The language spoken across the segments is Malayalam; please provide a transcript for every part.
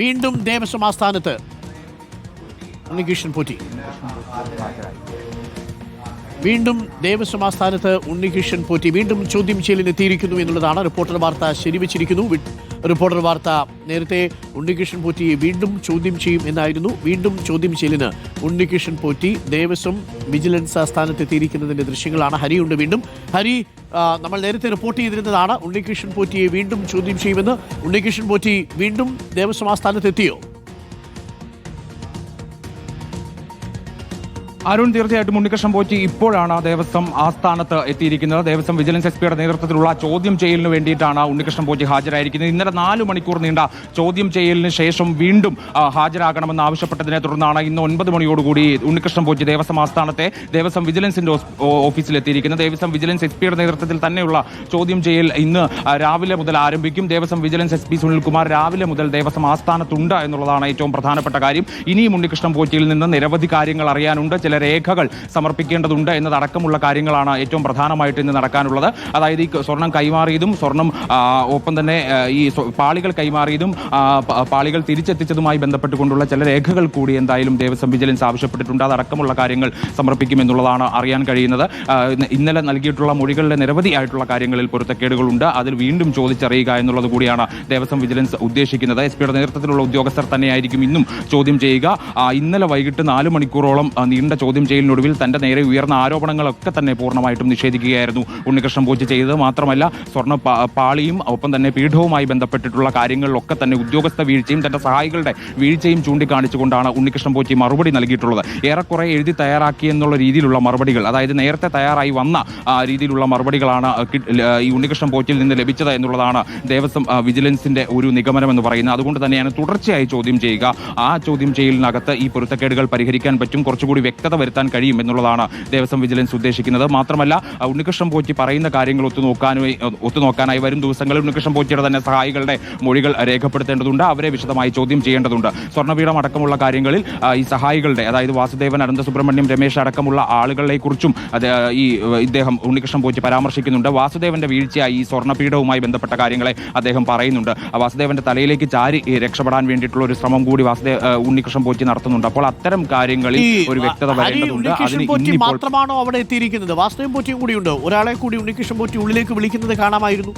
വീണ്ടും ദേവസ്വം ആസ്ഥാനത്ത് ഉണ്ണികൃഷ്ണൻ പോറ്റി. വീണ്ടും ദേവസ്വം ആസ്ഥാനത്ത് ഉണ്ണികൃഷ്ണൻ പോറ്റി വീണ്ടും ചോദ്യം ചെയ്യലിന് എത്തിയിരിക്കുന്നു എന്നുള്ളതാണ് റിപ്പോർട്ടർ വാർത്ത ശരിവച്ചിരിക്കുന്നു. റിപ്പോർട്ടർ വാർത്ത നേരത്തെ ഉണ്ണികൃഷ്ണൻ പോറ്റിയെ വീണ്ടും ചോദ്യം ചെയ്യും എന്നായിരുന്നു. വീണ്ടും ചോദ്യം ചെയ്യലിന് ഉണ്ണികൃഷ്ണൻ പോറ്റി ദേവസ്വം വിജിലൻസ് ആസ്ഥാനത്ത് എത്തിയിരിക്കുന്നതിന്റെ ദൃശ്യങ്ങളാണ്. ഹരിയുണ്ട് വീണ്ടും. ഹരി നമ്മൾ നേരത്തെ റിപ്പോർട്ട് ചെയ്തിരുന്നതാണ് ഉണ്ണികൃഷ്ണൻ പോറ്റിയെ വീണ്ടും ചോദ്യം ചെയ്യുമെന്ന്. ഉണ്ണികൃഷ്ണൻ പോറ്റി വീണ്ടും ദേവസ്വം ആസ്ഥാനത്ത് അരുൺ തീർച്ചയായിട്ടും ഉണ്ണികൃഷ്ണൻ പോറ്റി ഇപ്പോഴാണ് ദേവസ്വം ആസ്ഥാനത്ത് എത്തിയിരിക്കുന്നത്. ദേവസ്വം വിജിലൻസ് എസ് പിയുടെ നേതൃത്വത്തിലുള്ള ചോദ്യം ചെയ്യലിന് വേണ്ടിയിട്ടാണ് ഉണ്ണികൃഷ്ണൻ പോറ്റി ഹാജരായിരിക്കുന്നത്. ഇന്നലെ നാല് മണിക്കൂർ നീണ്ട ചോദ്യം ചെയ്യലിന് ശേഷം വീണ്ടും ഹാജരാകണമെന്ന് ആവശ്യപ്പെട്ടതിനെ തുടർന്നാണ് ഇന്ന് ഒൻപത് മണിയോടുകൂടി ഉണ്ണികൃഷ്ണൻ പോറ്റി ദേവസ്വം ആസ്ഥാനത്തെ ദേവസ്വം വിജിലൻസിന്റെ ഓഫീസിൽ എത്തിയിരിക്കുന്നത് ദേവസ്വം വിജിലൻസ് എസ് പിയുടെ നേതൃത്വത്തിൽ തന്നെയുള്ള ചോദ്യം ചെയ്യൽ ഇന്ന് രാവിലെ മുതൽ ആരംഭിക്കും. Devaswom vigilance S P Sunilkumar രാവിലെ മുതൽ ദേവസ്വം ആസ്ഥാനത്തുണ്ട് എന്നുള്ളതാണ് ഏറ്റവും പ്രധാനപ്പെട്ട കാര്യം. ഇനിയും ഉണ്ണികൃഷ്ണൻ പോറ്റിയിൽ നിന്ന് നിരവധി കാര്യങ്ങൾ അറിയാനുണ്ട്. ചില രേഖകൾ സമർപ്പിക്കേണ്ടതുണ്ട് എന്നതടക്കമുള്ള കാര്യങ്ങളാണ് ഏറ്റവും പ്രധാനമായിട്ട് ഇന്ന് നടക്കാനുള്ളത്. അതായത് ഈ സ്വർണം കൈമാറിയതും സ്വർണം ഒപ്പം തന്നെ ഈ പാളികൾ കൈമാറിയതും പാളികൾ തിരിച്ചെത്തിച്ചതുമായി ബന്ധപ്പെട്ടുകൊണ്ടുള്ള ചില രേഖകൾ കൂടി എന്തായാലും ദേവസ്വം വിജിലൻസ് ആവശ്യപ്പെട്ടിട്ടുണ്ട്. അതടക്കമുള്ള കാര്യങ്ങൾ സമർപ്പിക്കുമെന്നുള്ളതാണ് അറിയാൻ കഴിയുന്നത്. ഇന്നലെ നൽകിയിട്ടുള്ള മൊഴികളിലെ നിരവധി ആയിട്ടുള്ള കാര്യങ്ങളിൽ പൊരുത്തക്കേടുകളുണ്ട്. അതിൽ വീണ്ടും ചോദിച്ചറിയുക എന്നുള്ളത് കൂടിയാണ് ദേവസ്വം വിജിലൻസ് ഉദ്ദേശിക്കുന്നത്. എസ് പിയുടെ നേതൃത്വത്തിലുള്ള ഉദ്യോഗസ്ഥർ തന്നെയായിരിക്കും ഇന്നും ചോദ്യം ചെയ്യുക. ഇന്നലെ വൈകിട്ട് നാല് മണിക്കൂറോളം നീണ്ട ചോദ്യം ചെയ്യലിനൊടുവിൽ തന്റെ നേരെ ഉയർന്ന ആരോപണങ്ങളൊക്കെ തന്നെ പൂർണമായിട്ടും നിഷേധിക്കുകയായിരുന്നു. ഉണ്ണികൃഷ്ണൻ പൂജ ചെയ്തത് മാത്രമല്ല സ്വർണ പാളിയും ഒപ്പം തന്നെ പീഠവുമായി ബന്ധപ്പെട്ടിട്ടുള്ള കാര്യങ്ങളിലൊക്കെ തന്നെ ഉദ്യോഗസ്ഥ വീഴ്ചയും തന്റെ സഹായികളുടെ വീഴ്ചയും ചൂണ്ടിക്കാണിച്ചുകൊണ്ടാണ് ഉണ്ണികൃഷ്ണൻ പോറ്റി മറുപടി നൽകിയിട്ടുള്ളത്. ഏറെക്കുറെ എഴുതി തയ്യാറാക്കി എന്നുള്ള രീതിയിലുള്ള മറുപടികൾ അതായത് നേരത്തെ തയ്യാറായി വന്ന രീതിയിലുള്ള മറുപടികളാണ് ഈ ഉണ്ണികൃഷ്ണൻ പോറ്റിയിൽ നിന്ന് ലഭിച്ചത് എന്നുള്ളതാണ് ദേവസ്വം വിജിലൻസിന്റെ ഒരു നിഗമനം എന്ന് പറയുന്നത്. അതുകൊണ്ട് തന്നെയാണ് തുടർച്ചയായി ചോദ്യം ചെയ്യുക. ആ ചോദ്യം ചെയ്യലിനകത്ത് ഈ പൊരുത്തക്കേടുകൾ പരിഹരിക്കാൻ പറ്റും. കുറച്ചുകൂടി വ്യക്തത വരുത്താൻ കഴിയും എന്നുള്ളതാണ് ദേവസ്വം വിജിലൻസ് ഉദ്ദേശിക്കുന്നത്. മാത്രമല്ല ഉണ്ണികൃഷ്ണൻ പോറ്റി പറയുന്ന കാര്യങ്ങൾ ഒത്തുനോക്കാനായി ഒത്തുനോക്കാനായി വരും ദിവസങ്ങളിൽ ഉണ്ണികൃഷ്ണൻ പോറ്റിയുടെ തന്നെ സഹായികളുടെ മൊഴികൾ രേഖപ്പെടുത്തേണ്ടതുണ്ട്. അവരെ വിശദമായി ചോദ്യം ചെയ്യേണ്ടതുണ്ട്. സ്വർണപീഠം അടക്കമുള്ള കാര്യങ്ങളിൽ ഈ സഹായികളുടെ അതായത് വാസുദേവൻ അനന്ത സുബ്രഹ്മണ്യം രമേശ് അടക്കമുള്ള ആളുകളെ കുറിച്ചും അത് ഈ ഇദ്ദേഹം ഉണ്ണികൃഷ്ണൻ പോറ്റി പരാമർശിക്കുന്നുണ്ട്. വാസുദേവന്റെ വീഴ്ചയായി ഈ സ്വർണപീഠവുമായി ബന്ധപ്പെട്ട കാര്യങ്ങളെ അദ്ദേഹം പറയുന്നുണ്ട്. വാസുദേവന്റെ തലയിലേക്ക് ചാരി രക്ഷപ്പെടാൻ വേണ്ടിയിട്ടുള്ള ഒരു ശ്രമം കൂടി വാസുദേവ് ഉണ്ണികൃഷ്ണൻ പോറ്റി നടത്തുന്നുണ്ട്. അപ്പോൾ അത്തരം കാര്യങ്ങളിൽ ഒരു വ്യക്തത ഉണ്ണികൃഷ്ണൻ പോറ്റി മാത്രമാണോ അവിടെ എത്തിയിരിക്കുന്നത്? വാസ്തവം പോറ്റിയും കൂടിയുണ്ട്. ഒരാളെ കൂടി ഉണ്ണികൃഷ്ണൻ പോറ്റി ഉള്ളിലേക്ക് വിളിക്കുന്നത് കാണാമായിരുന്നു.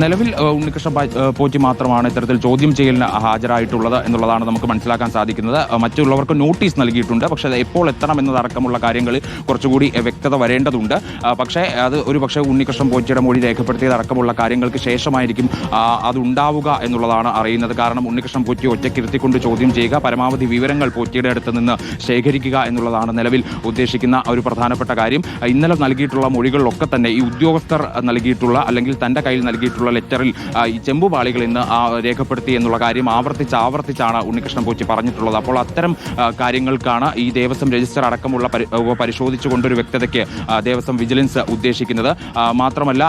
നിലവിൽ ഉണ്ണികൃഷ്ണ പോറ്റി മാത്രമാണ് ഇത്തരത്തിൽ ചോദ്യം ചെയ്യലിന് ഹാജരായിട്ടുള്ളത് എന്നുള്ളതാണ് നമുക്ക് മനസ്സിലാക്കാൻ സാധിക്കുന്നത്. മറ്റുള്ളവർക്ക് നോട്ടീസ് നൽകിയിട്ടുണ്ട്. പക്ഷേ അത് എപ്പോൾ എത്തണം എന്നതടക്കമുള്ള കാര്യങ്ങളിൽ കുറച്ചുകൂടി വ്യക്തത വരേണ്ടതുണ്ട്. പക്ഷേ അത് ഒരു പക്ഷേ ഉണ്ണികൃഷ്ണൻ പോറ്റിയുടെ മൊഴി രേഖപ്പെടുത്തിയതടക്കമുള്ള കാര്യങ്ങൾക്ക് ശേഷമായിരിക്കും അതുണ്ടാവുക എന്നുള്ളതാണ് അറിയുന്നത്. കാരണം ഉണ്ണികൃഷ്ണൻ പോറ്റി ഒറ്റക്കിരുത്തിക്കൊണ്ട് ചോദ്യം ചെയ്യുക പരമാവധി വിവരങ്ങൾ പോറ്റിയുടെ അടുത്ത് നിന്ന് ശേഖരിക്കുക എന്നുള്ളതാണ് നിലവിൽ ഉദ്ദേശിക്കുന്ന ഒരു പ്രധാനപ്പെട്ട കാര്യം. ഇന്നലെ നൽകിയിട്ടുള്ള മൊഴികളിലൊക്കെ തന്നെ ഈ ഉദ്യോഗസ്ഥർ നൽകിയിട്ടുള്ള അല്ലെങ്കിൽ തന്റെ കയ്യിൽ നൽകിയിട്ടുള്ള ലെറ്ററിൽ ആ, ഈ ചെമ്പുപാളികൾ ഇന്ന് രേഖപ്പെടുത്തി എന്നുള്ള കാര്യം ആവർത്തിച്ച് ആവർത്തിച്ചാണ് ഉണ്ണികൃഷ്ണൻ പോറ്റി പറഞ്ഞിട്ടുള്ളത്. അപ്പോൾ അത്തരം കാര്യങ്ങൾക്കാണ് ഈ ദേവസ്വം രജിസ്റ്റർ അടക്കമുള്ള പരിശോധിച്ചുകൊണ്ട് ഒരു വ്യക്തതയ്ക്ക് ദേവസ്വം വിജിലൻസ് ഉദ്ദേശിക്കുന്നത്. മാത്രമല്ല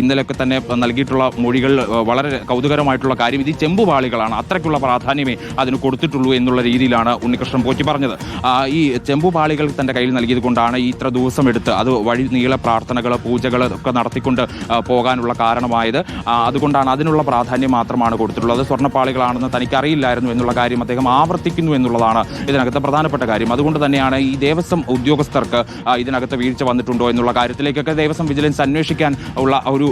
ഇന്നലെയൊക്കെ തന്നെ നൽകിയിട്ടുള്ള മൊഴികൾ വളരെ കൗതുകരമായിട്ടുള്ള കാര്യം. ഇത് ചെമ്പുപാളികളാണ്. അത്രയ്ക്കുള്ള പ്രാധാന്യമേ അതിന് കൊടുത്തിട്ടുള്ളൂ എന്നുള്ള രീതിയിലാണ് ഉണ്ണികൃഷ്ണൻ പോറ്റി പറഞ്ഞത്. ഈ ചെമ്പുപാളികൾ തന്റെ കയ്യിൽ നൽകിയത് കൊണ്ടാണ് ഇത്ര ദിവസം എടുത്ത് അത് വഴി നീള പ്രാർത്ഥനകൾ പൂജകൾ ഒക്കെ നടത്തിക്കൊണ്ട് പോകാനുള്ള കാരണമായത്. അതുകൊണ്ടാണ് അതിനുള്ള പ്രാധാന്യം മാത്രമാണ് കൊടുത്തിട്ടുള്ളത്. സ്വർണപ്പാളികളാണെന്ന് തനിക്കറിയില്ലായിരുന്നു എന്നുള്ള കാര്യം അദ്ദേഹം ആവർത്തിക്കുന്നു എന്നുള്ളതാണ് ഇതിനകത്ത് പ്രധാനപ്പെട്ട കാര്യം. അതുകൊണ്ട് തന്നെയാണ് ഈ ദേവസ്വം ഉദ്യോഗസ്ഥർക്ക് ഇതിനകത്ത് വീഴ്ച വന്നിട്ടുണ്ടോ എന്നുള്ള കാര്യത്തിലേക്കൊക്കെ ദേവസ്വം വിജിലൻസ് അന്വേഷിക്കാൻ ഉള്ള ഒരു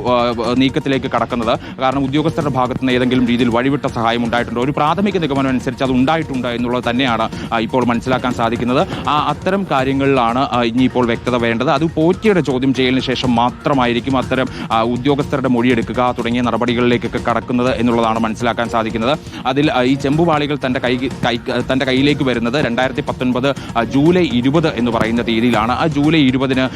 നീക്കത്തിലേക്ക് കടക്കുന്നത്. കാരണം ഉദ്യോഗസ്ഥരുടെ ഭാഗത്ത് നിന്ന് ഏതെങ്കിലും രീതിയിൽ വഴിവിട്ട സഹായം ഉണ്ടായിട്ടുണ്ടോ? ഒരു പ്രാഥമിക നിഗമനം അനുസരിച്ച് അത് ഉണ്ടായിട്ടുണ്ട് എന്നുള്ളത് തന്നെയാണ് ഇപ്പോൾ മനസ്സിലാക്കാൻ സാധിക്കുന്നത്. ആ അത്തരം കാര്യങ്ങളിലാണ് ഇനിയിപ്പോൾ വ്യക്തത വേണ്ടത്. അത് പോറ്റിയുടെ ചോദ്യം ചെയ്യലിന് ശേഷം മാത്രമായിരിക്കും അത്തരം ഉദ്യോഗസ്ഥരുടെ മൊഴിയെടുക്കുക തുടങ്ങിയ നടപടികളിലേക്കൊക്കെ കടക്കുന്നത് എന്നുള്ളതാണ് മനസ്സിലാക്കാൻ സാധിക്കുന്നത്. അതിൽ ഈ ചെമ്പുപാളികൾ തന്റെ കൈ കൈ തന്റെ കയ്യിലേക്ക് വരുന്നത് രണ്ടായിരത്തി പത്തൊൻപത് ജൂലൈ ഇരുപത് എന്ന് പറയുന്ന തീയതിയിലാണ്. ആ ജൂലൈ ഇരുപതിന്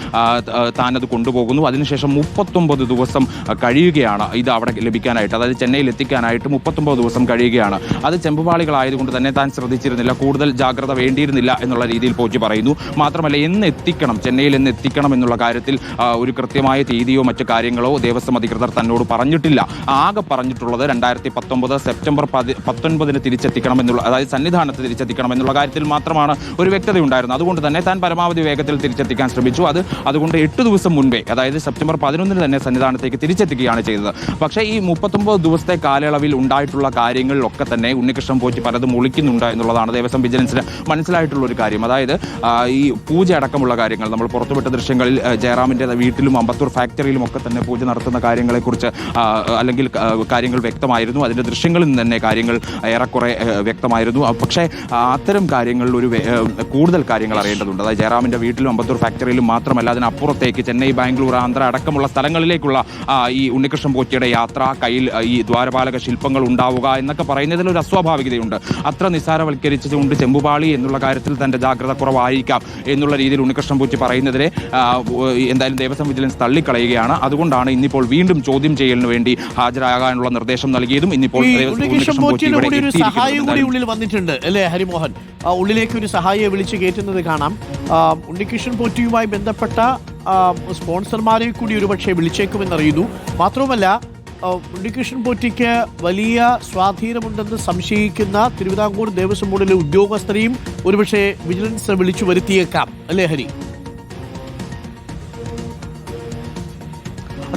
താനത് കൊണ്ടുപോകുന്നു. അതിനുശേഷം മുപ്പത്തൊമ്പത് ദിവസം കഴിയുകയാണ് ഇത് അവിടെ ലഭിക്കാനായിട്ട്. അതായത് ചെന്നൈയിൽ എത്തിക്കാനായിട്ട് മുപ്പത്തൊമ്പത് ദിവസം കഴിയുകയാണ്. അത് ചെമ്പുപാളികളായതുകൊണ്ട് തന്നെ താൻ ശ്രദ്ധിച്ചിരുന്നില്ല. കൂടുതൽ ജാഗ്രത വേണ്ടിയിരുന്നില്ല എന്നുള്ള രീതിയിൽ പോറ്റി പറയുന്നു. മാത്രമല്ല എന്ന് എത്തിക്കണം ചെന്നൈയിൽ എന്ന് എത്തിക്കണം എന്നുള്ള കാര്യത്തിൽ ഒരു കൃത്യമായ തീയതിയോ മറ്റു കാര്യങ്ങളോ ദേവസ്വം അധികൃതർ തന്നോട് പറഞ്ഞിട്ടില്ല. ആകെ പറഞ്ഞിട്ടുള്ളത് രണ്ടായിരത്തി പത്തൊമ്പത് സെപ്റ്റംബർ പതി പത്തൊൻപതിന് തിരിച്ചെത്തിക്കണം എന്നുള്ള അതായത് സന്നിധാനത്ത് തിരിച്ചെത്തിക്കണം എന്നുള്ള കാര്യത്തിൽ മാത്രമാണ് ഒരു വ്യക്തത ഉണ്ടായിരുന്നത് അതുകൊണ്ട് തന്നെ താൻ പരമാവധി വേഗത്തിൽ തിരിച്ചെത്തിക്കാൻ ശ്രമിച്ചു. അത് അതുകൊണ്ട് എട്ട് ദിവസം മുൻപേ അതായത് സെപ്റ്റംബർ പതിനൊന്നിന് തന്നെ സന്നിധാനത്തേക്ക് തിരിച്ചെത്തിക്കുകയാണ് ചെയ്തത്. പക്ഷേ ഈ മുപ്പത്തൊമ്പത് ദിവസത്തെ കാലയളവിൽ ഉണ്ടായിട്ടുള്ള കാര്യങ്ങളിലൊക്കെ തന്നെ ഉണ്ണികൃഷ്ണൻ പോറ്റി പലതും ഒളിക്കുന്നുണ്ട് എന്നുള്ളതാണ് ദേവസ്വം വിജിലൻസിന് മനസ്സിലായിട്ടുള്ള ഒരു കാര്യം. അതായത് ഈ പൂജ അടക്കമുള്ള കാര്യങ്ങൾ നമ്മൾ പുറത്തുവിട്ട ദൃശ്യങ്ങളിൽ ജയറാമിന്റെ വീട്ടിലും അമ്പത്തൂർ ഫാക്ടറിയിലും ഒക്കെ തന്നെ പൂജ നടത്തുന്ന കാര്യങ്ങളെക്കുറിച്ച് അല്ലെങ്കിൽ കാര്യങ്ങൾ വ്യക്തമായിരുന്നു. അതിന്റെ ദൃശ്യങ്ങളിൽ നിന്ന് തന്നെ കാര്യങ്ങൾ ഏറെക്കുറെ വ്യക്തമായിരുന്നു. പക്ഷേ അത്തരം കാര്യങ്ങളിൽ ഒരു കൂടുതൽ കാര്യങ്ങൾ അറിയേണ്ടതുണ്ട്. അതായത് ജയറാമിന്റെ വീട്ടിലും അമ്പത്തൂർ ഫാക്ടറിയിലും മാത്രമല്ല അതിനപ്പുറത്തേക്ക് ചെന്നൈ ബാംഗ്ലൂർ ആന്ധ്ര അടക്കമുള്ള സ്ഥലങ്ങളിലേക്കുള്ള ഈ ഉണ്ണികൃഷ്ണൻ പോറ്റിയുടെ യാത്ര കയ്യിൽ ഈ ദ്വാരപാലക ശില്പങ്ങൾ ഉണ്ടാവുക എന്നൊക്കെ പറയുന്നതിൽ ഒരു അസ്വാഭാവികതയുണ്ട്. അത്ര നിസ്സാരവൽക്കരിച്ചുകൊണ്ട് ചെമ്പുപാളി എന്നുള്ള കാര്യത്തിൽ തന്റെ ജാഗ്രത കുറവായിരിക്കാം എന്നുള്ള രീതിയിൽ ഉണ്ണികൃഷ്ണൻ പോറ്റി പറയുന്നതിനെ എന്തായാലും ദേവസ്വം വിജിലൻസ് തള്ളിക്കളയുകയാണ്. അതുകൊണ്ടാണ് ഇന്നിപ്പോൾ വീണ്ടും ചോദ്യം ചെയ്യലിന് വേണ്ടി ഹാജരാകാനുള്ള നിർദ്ദേശം നൽകിയതും ഇന്നിപ്പോൾ. സഹായം കൂടി ഉള്ളിൽ വന്നിട്ടുണ്ട് അല്ലേ ഹരിമോഹൻ? ഉള്ളിലേക്ക് ഒരു സഹായിയെ വിളിച്ച് കയറ്റുന്നത് കാണാം. ഉണ്ണികൃഷ്ണൻ പോറ്റിയുമായി ബന്ധപ്പെട്ട സ്പോൺസർമാരെ കൂടി ഒരുപക്ഷെ വിളിച്ചേക്കുമെന്നറിയുന്നു. മാത്രവുമല്ല ഉണ്ണികൃഷ്ണൻ പോറ്റിക്ക് വലിയ സ്വാധീനമുണ്ടെന്ന് സംശയിക്കുന്ന തിരുവിതാംകൂർ ദേവസ്വം ബോർഡിലെ ഉദ്യോഗസ്ഥരെയും ഒരുപക്ഷെ വിജിലൻസ് വിളിച്ചു വരുത്തിയേക്കാം. അല്ലേ ഹരി?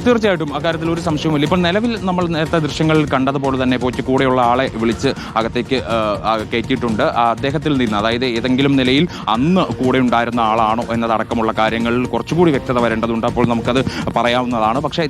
തീർച്ചയായിട്ടും അക്കാര്യത്തിൽ ഒരു സംശയവുമില്ല ഇപ്പം നിലവിൽ നമ്മൾ നേരത്തെ ദൃശ്യങ്ങളിൽ കണ്ടതുപോലെ തന്നെ പോയി കൂടെയുള്ള ആളെ വിളിച്ച് അകത്തേക്ക് കയറ്റിയിട്ടുണ്ട്. അദ്ദേഹത്തിൽ നിന്ന് അതായത് ഏതെങ്കിലും നിലയിൽ അന്ന് കൂടെ ഉണ്ടായിരുന്ന ആളാണോ എന്നതടക്കമുള്ള കാര്യങ്ങളിൽ കുറച്ചുകൂടി വ്യക്തത വരേണ്ടതുണ്ട്. അപ്പോൾ നമുക്കത് പറയാവുന്നതാണ്. പക്ഷേ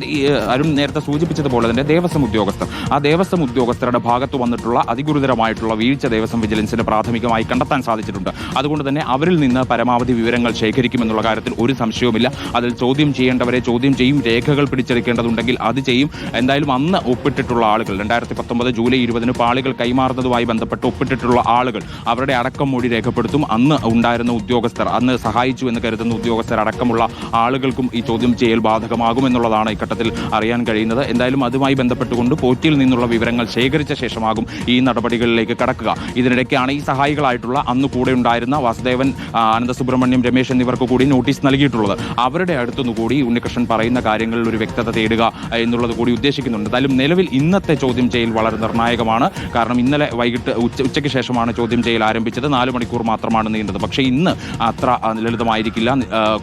അരുൺ നേരത്തെ സൂചിപ്പിച്ചതുപോലെ തന്നെ ദേവസ്വം ഉദ്യോഗസ്ഥർ ആ ദേവസ്വം ഉദ്യോഗസ്ഥരുടെ ഭാഗത്ത് വന്നിട്ടുള്ള അതിഗുരുതരമായിട്ടുള്ള വീഴ്ച ദേവസ്വം വിജിലൻസിന് പ്രാഥമികമായി കണ്ടെത്താൻ സാധിച്ചിട്ടുണ്ട്. അതുകൊണ്ട് തന്നെ അവരിൽ നിന്ന് പരമാവധി വിവരങ്ങൾ ശേഖരിക്കുമെന്നുള്ള കാര്യത്തിൽ ഒരു സംശയവുമില്ല. അതിൽ ചോദ്യം ചെയ്യേണ്ടവരെ ചോദ്യം ചെയ്യും. രേഖകൾ പിടിച്ചെടുക്കേണ്ടതുണ്ടെങ്കിൽ അത് ചെയ്യും. എന്തായാലും അന്ന് ഒപ്പിട്ടിട്ടുള്ള ആളുകൾ രണ്ടായിരത്തി പത്തൊമ്പത് ജൂലൈ ഇരുപതിന് പാളികൾ കൈമാറുന്നതുമായി ബന്ധപ്പെട്ട് ഒപ്പിട്ടിട്ടുള്ള ആളുകൾ അവരുടെ അടക്കം മൊഴി രേഖപ്പെടുത്തും. അന്ന് ഉണ്ടായിരുന്ന ഉദ്യോഗസ്ഥർ അന്ന് സഹായിച്ചു എന്ന് കരുതുന്ന ഉദ്യോഗസ്ഥർ അടക്കമുള്ള ആളുകൾക്കും ഈ ചോദ്യം ചെയ്യൽ ബാധകമാകും എന്നുള്ളതാണ് ഇഘട്ടത്തിൽ അറിയാൻ കഴിയുന്നത്. എന്തായാലും അതുമായി ബന്ധപ്പെട്ടുകൊണ്ട് പോറ്റിയിൽ നിന്നുള്ള വിവരങ്ങൾ ശേഖരിച്ച ശേഷമാകും ഈ നടപടികളിലേക്ക് കടക്കുക. ഇതിനിടയ്ക്കാണ് ഈ സഹായികളായിട്ടുള്ള അന്ന് കൂടെ ഉണ്ടായിരുന്ന വാസുദേവൻ അനന്തസുബ്രഹ്മണ്യം രമേശ് എന്നിവർക്ക് കൂടി നോട്ടീസ് നൽകിയിട്ടുള്ളത്. അവരുടെ അടുത്തുനിന്ന് കൂടി ഉണ്ണികൃഷ്ണൻ പറയുന്ന കാര്യങ്ങളിൽ ഒരു വ്യക്തത തേടുക എന്നുള്ളത് കൂടി ഉദ്ദേശിക്കുന്നുണ്ട്. എന്തായാലും നിലവിൽ ഇന്നത്തെ ചോദ്യം ചെയ്യൽ വളരെ നിർണായകമാണ്. കാരണം ഇന്നലെ വൈകിട്ട് ഉച്ച ഉച്ചയ്ക്ക് ശേഷമാണ് ചോദ്യം ചെയ്യൽ ആരംഭിച്ചത്. നാല് മണിക്കൂർ മാത്രമാണ് നീണ്ടത്. പക്ഷേ ഇന്ന് അത്ര ലളിതമായിരിക്കില്ല.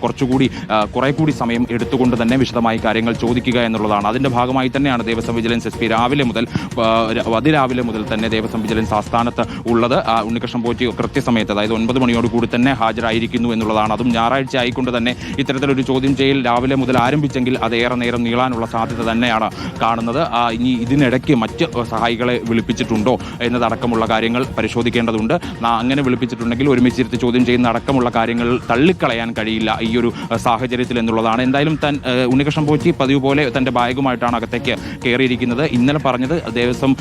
കുറച്ചുകൂടി കുറേ കൂടി സമയം എടുത്തുകൊണ്ട് തന്നെ വിശദമായി കാര്യങ്ങൾ ചോദിക്കുക എന്നുള്ളതാണ്. അതിന്റെ ഭാഗമായി തന്നെയാണ് ദേവസ്വം വിജിലൻസ് എസ് പി രാവിലെ മുതൽ അതിരാവിലെ മുതൽ തന്നെ ദേവസ്വം വിജിലൻസ് ആസ്ഥാനത്ത് ഉള്ളത്. ഉണ്ണികൃഷ്ണൻ പോറ്റി കൃത്യസമയത്ത് അതായത് ഒൻപത് മണിയോട് കൂടി തന്നെ ഹാജരായിരിക്കുന്നു എന്നുള്ളതാണ്. അതും ഞായറാഴ്ച ആയിക്കൊണ്ട് തന്നെ ഇത്തരത്തിലൊരു ചോദ്യം ചെയ്യൽ രാവിലെ മുതൽ ആരംഭിച്ചെങ്കിൽ അത് ഏറെ നേരം നീളാനുള്ള സാധ്യത തന്നെയാണ് കാണുന്നത്. ഇനി ഇതിനിടയ്ക്ക് മറ്റ് സഹായികളെ വിളിപ്പിച്ചിട്ടുണ്ടോ എന്നതടക്കമുള്ള കാര്യങ്ങൾ പരിശോധിക്കേണ്ടതുണ്ട്. അങ്ങനെ വിളിപ്പിച്ചിട്ടുണ്ടെങ്കിൽ ഒരുമിച്ചിരുത്തി ചോദ്യം ചെയ്യുന്ന അടക്കമുള്ള കാര്യങ്ങൾ തള്ളിക്കളയാൻ കഴിയില്ല ഈ ഒരു സാഹചര്യത്തിൽ എന്നുള്ളതാണ്. എന്തായാലും തൻ ഉണ്ണികൃഷ്ണൻ പോച്ചി പതിവ് പോലെ തന്റെ ബാഗുമായിട്ടാണ് അകത്തേക്ക് കയറിയിരിക്കുന്നത്. ഇന്നലെ പറഞ്ഞത് ദേവസ്വം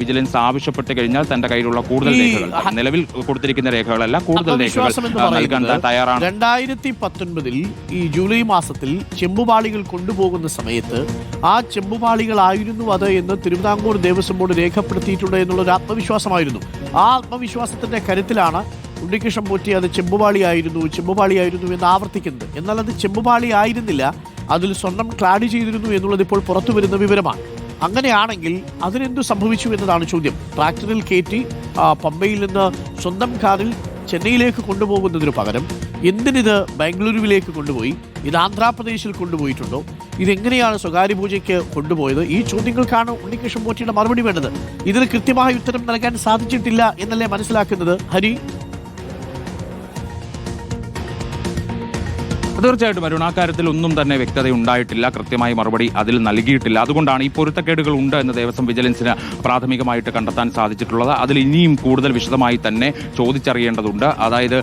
വിജിലൻസ് ആവശ്യപ്പെട്ട് കഴിഞ്ഞാൽ തന്റെ കയ്യിലുള്ള കൂടുതൽ രേഖകൾ നിലവിൽ കൊടുത്തിരിക്കുന്ന രേഖകളല്ല കൂടുതൽ രേഖകൾ നൽകാൻ തയ്യാറാണ്. രണ്ടായിരത്തി പത്തൊൻപതിൽ ഈ ജൂലൈ മാസത്തിൽ ചെമ്പുപാളികൾ കൊണ്ടുപോകുന്ന സമയത്ത് ആ ചെമ്പുപാളികളായിരുന്നു അത് എന്ന് തിരുവിതാംകൂർ ദേവസ്വം ബോർഡ് രേഖപ്പെടുത്തിയിട്ടുണ്ട് എന്നുള്ളൊരു ആത്മവിശ്വാസമായിരുന്നു. ആ ആത്മവിശ്വാസത്തിന്റെ കരുത്തിലാണ് ഉണ്ണികൃഷ്ണൻ പോറ്റി അത് ചെമ്പുപാളിയായിരുന്നു ചെമ്പുപാളിയായിരുന്നു എന്ന് ആവർത്തിക്കുന്നത്. എന്നാൽ അത് ചെമ്പുപാളി ആയിരുന്നില്ല അതിൽ സ്വർണം ക്ലാഡ് ചെയ്തിരുന്നു എന്നുള്ളത് ഇപ്പോൾ പുറത്തു വരുന്ന വിവരമാണ്. അങ്ങനെയാണെങ്കിൽ അതിനെന്തു സംഭവിച്ചു എന്നതാണ് ചോദ്യം. ട്രാക്ടറിൽ കയറ്റി പമ്പയിൽ നിന്ന് സ്വന്തം കാറിൽ ചെന്നൈയിലേക്ക് കൊണ്ടുപോകുന്നതിന് പകരം എന്തിനിത് ബാംഗ്ലൂരുവിലേക്ക് കൊണ്ടുപോയി ഇത് ആന്ധ്രാപ്രദേശിൽ കൊണ്ടുപോയിട്ടുണ്ടോ ഇതെങ്ങനെയാണ് സ്വകാര്യ പൂജയ്ക്ക് കൊണ്ടുപോയത്? ഈ ചോദ്യങ്ങൾക്കാണ് ഉണ്ണികൃഷ്ണൻ മോറ്റിയുടെ മറുപടി വേണ്ടത്. ഇതിന് കൃത്യമായ ഉത്തരം നൽകാൻ സാധിച്ചിട്ടില്ല എന്നല്ലേ മനസ്സിലാക്കുന്നത്? ഹരി? തീർച്ചയായിട്ടും അരുൺ ആ കാര്യത്തിൽ ഒന്നും തന്നെ വ്യക്തത ഉണ്ടായിട്ടില്ല കൃത്യമായ മറുപടി അതിൽ നൽകിയിട്ടില്ല. അതുകൊണ്ടാണ് ഈ പൊരുത്തക്കേടുകൾ ഉണ്ട് എന്ന് ദേവസ്വം വിജിലൻസിന് പ്രാഥമികമായിട്ട് കണ്ടെത്താൻ സാധിച്ചിട്ടുള്ളത്. അതിൽ ഇനിയും കൂടുതൽ വിശദമായി തന്നെ ചോദിച്ചറിയേണ്ടതുണ്ട്. അതായത്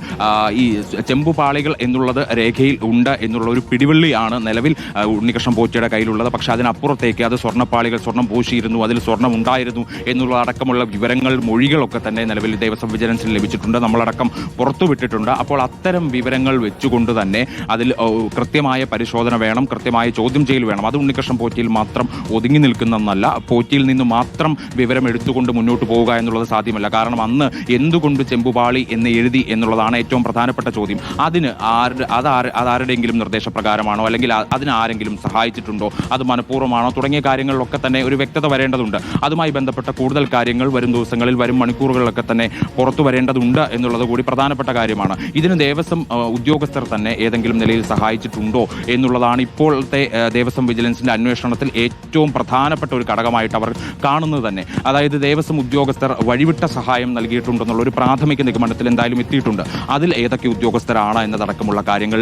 ഈ ചെമ്പുപാളികൾ എന്നുള്ളത് രേഖയിൽ ഉണ്ട് എന്നുള്ള ഒരു പിടിവള്ളിയാണ് നിലവിൽ ഉണ്ണികൃഷ്ണൻ പോച്ചയുടെ കയ്യിലുള്ളത്. പക്ഷെ അതിനപ്പുറത്തേക്ക് അത് സ്വർണപ്പാളികൾ സ്വർണം പൂശിയിരുന്നു അതിൽ സ്വർണം ഉണ്ടായിരുന്നു എന്നുള്ള അടക്കമുള്ള വിവരങ്ങൾ മൊഴികളൊക്കെ തന്നെ നിലവിൽ ദേവസ്വം വിജിലൻസിൽ ലഭിച്ചിട്ടുണ്ട്. നമ്മളടക്കം പുറത്തുവിട്ടിട്ടുണ്ട്. അപ്പോൾ അത്തരം വിവരങ്ങൾ വെച്ചുകൊണ്ട് തന്നെ അതിൽ കൃത്യമായ പരിശോധന വേണം കൃത്യമായ ചോദ്യം ചെയ്യൽ വേണം. അത് ഉണ്ണികൃഷ്ണൻ പോറ്റിയിൽ മാത്രം ഒതുങ്ങി നിൽക്കുന്നതെന്നല്ല പോറ്റിയിൽ നിന്ന് മാത്രം വിവരം എടുത്തുകൊണ്ട് മുന്നോട്ട് പോവുക എന്നുള്ളത് സാധ്യമല്ല. കാരണം അന്ന് എന്തുകൊണ്ട് ചെമ്പുപാളി എന്ന് എഴുതി എന്നുള്ളതാണ് ഏറ്റവും പ്രധാനപ്പെട്ട ചോദ്യം. അതിന് ആരുടെ അതാര അതാരുടെയെങ്കിലും നിർദ്ദേശപ്രകാരമാണോ? അല്ലെങ്കിൽ അതിന് ആരെങ്കിലും സഹായിച്ചിട്ടുണ്ടോ? അത് മനഃപൂർവമാണോ? തുടങ്ങിയ കാര്യങ്ങളിലൊക്കെ തന്നെ ഒരു വ്യക്തത വരേണ്ടതുണ്ട്. അതുമായി ബന്ധപ്പെട്ട കൂടുതൽ കാര്യങ്ങൾ വരും ദിവസങ്ങളിൽ വരും മണിക്കൂറുകളിലൊക്കെ തന്നെ പുറത്തു വരേണ്ടതുണ്ട് എന്നുള്ളത് കൂടി പ്രധാനപ്പെട്ട കാര്യമാണ്. ഇതിന് ദേവസ്വം ഉദ്യോഗസ്ഥർ തന്നെ ഏതെങ്കിലും നിലയിൽ സഹായിച്ചിട്ടുണ്ടോ എന്നുള്ളതാണ് ഇപ്പോഴത്തെ ദേവസ്വം വിജിലൻസിന്റെ അന്വേഷണത്തിൽ ഏറ്റവും പ്രധാനപ്പെട്ട ഒരു ഘടകമായിട്ട് അവർ കാണുന്നത് തന്നെ. അതായത് ദേവസ്വം ഉദ്യോഗസ്ഥർ വഴിവിട്ട സഹായം നൽകിയിട്ടുണ്ടെന്നുള്ള ഒരു പ്രാഥമിക നിഗമനത്തിൽ എന്തായാലും എത്തിയിട്ടുണ്ട്. അതിൽ ഏതൊക്കെ ഉദ്യോഗസ്ഥരാണ് എന്നതടക്കമുള്ള കാര്യങ്ങൾ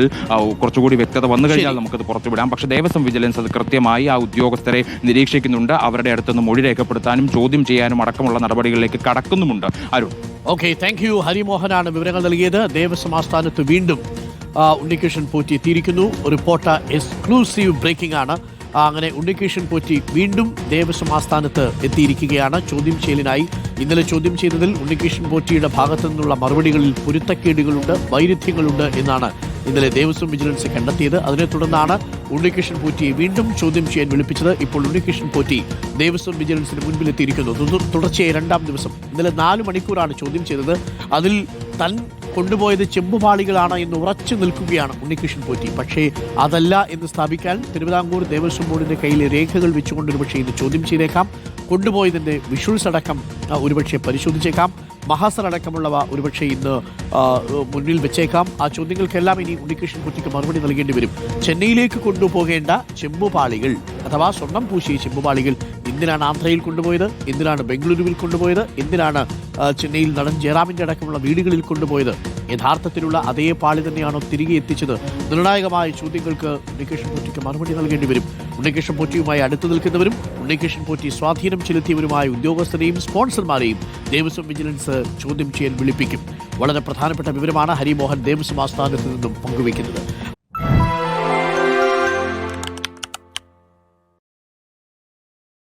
കുറച്ചുകൂടി വ്യക്തത വന്നു കഴിഞ്ഞാൽ നമുക്കത് പുറത്തുവിടാം പക്ഷേ ദേവസ്വം വിജിലൻസ് അത് കൃത്യമായി ആ ഉദ്യോഗസ്ഥരെ നിരീക്ഷിക്കുന്നുണ്ട്. അവരുടെ അടുത്തുനിന്ന് മൊഴി രേഖപ്പെടുത്താനും ചോദ്യം ചെയ്യാനും അടക്കമുള്ള നടപടികളിലേക്ക് കടക്കുന്നുമുണ്ട്. അരുൺ. ഓക്കെ താങ്ക് യു ഹരിമോഹനാണ് വിവരങ്ങൾ നൽകിയത്. ദേവസ്വം ആസ്ഥാനത്ത് വീണ്ടും ഉണ്ണികൃഷ്ണൻ പോറ്റി എത്തിയിരിക്കുന്നു റിപ്പോർട്ടർ എക്സ്ക്ലൂസീവ് ബ്രേക്കിംഗ് ആണ്. അങ്ങനെ ഉണ്ണികൃഷ്ണൻ പോറ്റി വീണ്ടും ദേവസ്വം ആസ്ഥാനത്ത് എത്തിയിരിക്കുകയാണ്. ചോദ്യം ചെയ്യലിനായി ഇന്നലെ ചോദ്യം ചെയ്തതിൽ ഉണ്ണികൃഷ്ണൻ പോറ്റിയുടെ ഭാഗത്തു നിന്നുള്ള മറുപടികളിൽ പൊരുത്തക്കേടുകളുണ്ട് വൈരുദ്ധ്യങ്ങളുണ്ട് എന്നാണ് ഇന്നലെ ദേവസ്വം വിജിലൻസ് കണ്ടെത്തിയത്. അതിനെ തുടർന്നാണ് ഉണ്ണികൃഷ്ണൻ പോറ്റിയെ വീണ്ടും ചോദ്യം ചെയ്യാൻ വിളിപ്പിച്ചത്. ഇപ്പോൾ ഉണ്ണികൃഷ്ണൻ പോറ്റി ദേവസ്വം വിജിലൻസിന് മുൻപിലെത്തിയിരിക്കുന്നു തുടർച്ചയായ രണ്ടാം ദിവസം ഇന്നലെ നാല് മണിക്കൂറാണ് ചോദ്യം ചെയ്തത്. അതിൽ തൻ കൊണ്ടുപോയത് ചെമ്പുപാളികളാണ് എന്ന് ഉറച്ചു നിൽക്കുകയാണ് ഉണ്ണികൃഷ്ണൻ പോറ്റി. പക്ഷേ അതല്ല എന്ന് സ്ഥാപിക്കാൻ തിരുവിതാംകൂർ ദേവസ്വം ബോർഡിന്റെ കയ്യിലെ രേഖകൾ വെച്ചുകൊണ്ട് ഒരുപക്ഷെ ഇത് ചോദ്യം ചെയ്തേക്കാം. കൊണ്ടുപോയതിന്റെ വിഷ്വൽസ് അടക്കം ഒരുപക്ഷെ പരിശോധിച്ചേക്കാം. മഹാസർ അടക്കമുള്ളവ ഒരുപക്ഷെ ഇന്ന് മുന്നിൽ വെച്ചേക്കാം. ആ ചോദ്യങ്ങൾക്കെല്ലാം ഇനി ഉണ്ണികൃഷ്ണൻ കുറ്റിക്ക് മറുപടി നൽകേണ്ടി വരും. ചെന്നൈയിലേക്ക് കൊണ്ടുപോകേണ്ട ചെമ്പുപാളികൾ അഥവാ സ്വർണം പൂശിയ ചെമ്പുപാളികൾ എന്തിനാണ് ആന്ധ്രയിൽ കൊണ്ടുപോയത്? എന്തിനാണ് ബംഗളൂരുവിൽ കൊണ്ടുപോയത്? എന്തിനാണ് ചെന്നൈയിൽ നടൻ ജയറാമിന്റെ അടക്കമുള്ള വീടുകളിൽ കൊണ്ടുപോയത്? യഥാർത്ഥത്തിലുള്ള അതേ പാളി തന്നെയാണോ തിരികെ എത്തിച്ചത്? നിർണായകമായ ചോദ്യങ്ങൾക്ക് ഉണ്ണികൃഷ്ണൻ കുറ്റിക്ക് മറുപടി നൽകേണ്ടി വരും. ഉണ്ണികൃഷ്ണൻ പോറ്റിയുമായി അടുത്തു നിൽക്കുന്നവരും ഉണ്ണികൃഷ്ണൻ പോറ്റി സ്വാധീനം ചെലുത്തിയവരുമായ ഉദ്യോഗസ്ഥരെയും സ്പോൺസർമാരെയും ദേവസ്വം വിജിലൻസ് ചോദ്യം ചെയ്യാൻ വിളിപ്പിക്കും. വളരെ പ്രധാനപ്പെട്ട വിവരമാണ് ഹരിമോഹൻ ദേവസ്വം ആസ്ഥാനത്ത് നിന്നും പങ്കുവയ്ക്കുന്നത്.